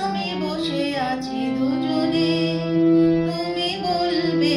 আমি বসে আছি দুজনে। তুমি বলবে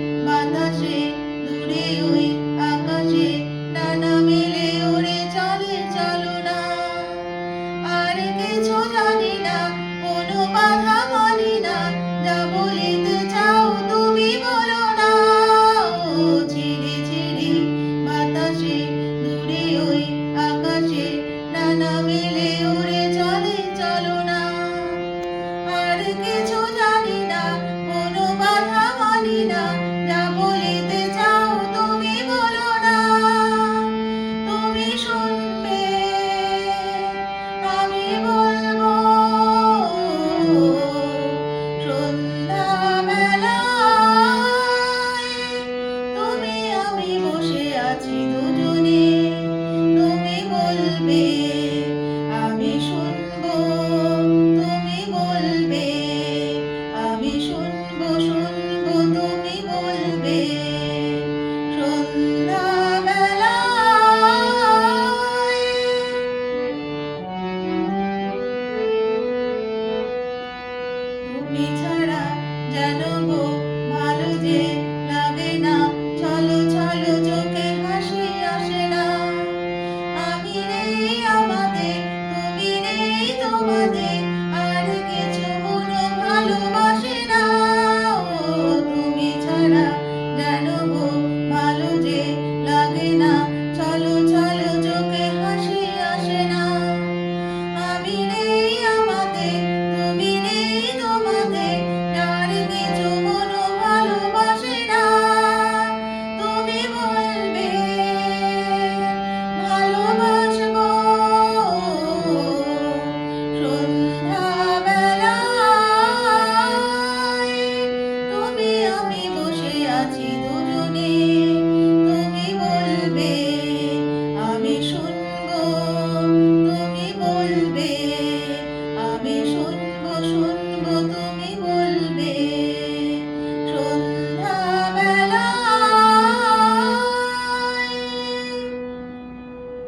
কিছু জানি না, কোনো বাধা মানি না, যা বলিতে চাও তুমি বলো না। ঝিরে ঝিরে বাতাসে, দূরে ওই আকাশে ডানা মেলে ওরে চলে চলো না। আর কিছু Oh. Yeah.